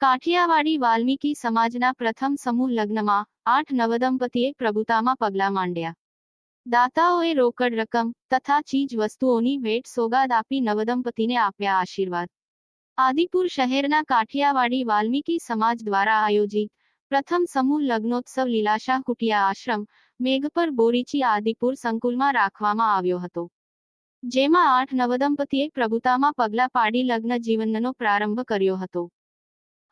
કાઠિયાવાડી વાલ્મીકી સમાજના પ્રથમ સમૂહ લગ્નમાં આઠ નવદંપતીએ પ્રભુતામાં પગલાં માંડ્યા. દાતાઓએ રોકડ રકમ તથા ચીજ વસ્તુઓની ભેટ સોગાદ આપી નવદંપતીને આપ્યા આશીર્વાદ. આદિપુર શહેરના કાઠિયાવાડી વાલ્મીકી સમાજ દ્વારા આયોજિત પ્રથમ સમૂહ લગ્નોત્સવ લીલાશાહ કુટિયા આશ્રમ, મેઘપર બોરીચી આદિપુર સંકુલમાં રાખવામાં આવ્યો હતો. જેમાં આઠ નવદંપતીએ પ્રભુતામાં પગલાં પાડી લગ્ન જીવનનો પ્રારંભ કર્યો હતો.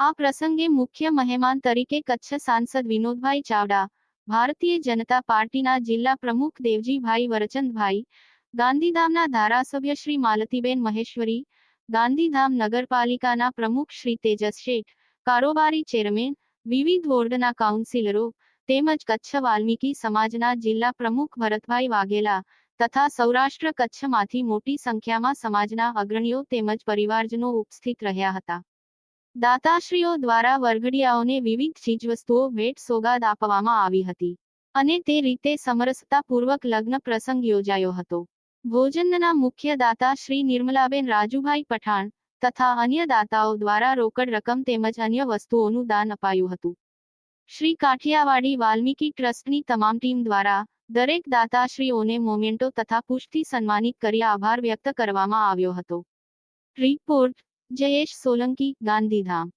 આ પ્રસંગે મુખ્ય મહેમાન તરીકે કચ્છ સાંસદ વિનોદભાઈ ચાવડા, ભારતીય જનતા પાર્ટીના જિલ્લા પ્રમુખ દેવજીભાઈ વરચંદભાઈ, ગાંધીધામના ધારાસભ્ય શ્રી માલતીબેન મહેશ્વરી, ગાંધીધામ નગરપાલિકાના પ્રમુખ શ્રી તેજસ શેઠ, કારોબારી ચેરમેન વિવિધ વોર્ડના કાઉન્સિલરો તેમજ કચ્છ વાલ્મીકી સમાજના જિલ્લા પ્રમુખ ભરતભાઈ વાઘેલા તથા સૌરાષ્ટ્ર કચ્છમાંથી મોટી સંખ્યામાં સમાજના અગ્રણીઓ તેમજ પરિવારજનો ઉપસ્થિત રહ્યા હતા. દાતાશ્રીઓ દ્વારા વરઘડિયાઓને વિવિધ ચીજવસ્તુઓ ભેટ સોગાદ આપવામાં આવી હતી અને તે રીતે સમરસતાપૂર્વક લગ્ન પ્રસંગ યોજાયો હતો. ભોજનના મુખ્ય દાતા શ્રી નિર્મલાબેન રાજુભાઈ પઠાણ તથા અન્ય દાતાઓ દ્વારા રોકડ રકમ તેમજ અન્ય વસ્તુઓનું દાન અપાયું હતું. શ્રી કાઠિયાવાડી વાલ્મીકી ટ્રસ્ટની તમામ ટીમ દ્વારા દરેક દાતાશ્રીઓને મોમેન્ટો તથા પુષ્ટિ સન્માનિત કરી આભાર વ્યક્ત કરવામાં આવ્યો હતો. રિપોર્ટ જયેશ સોલંકી, ગાંધીધામ.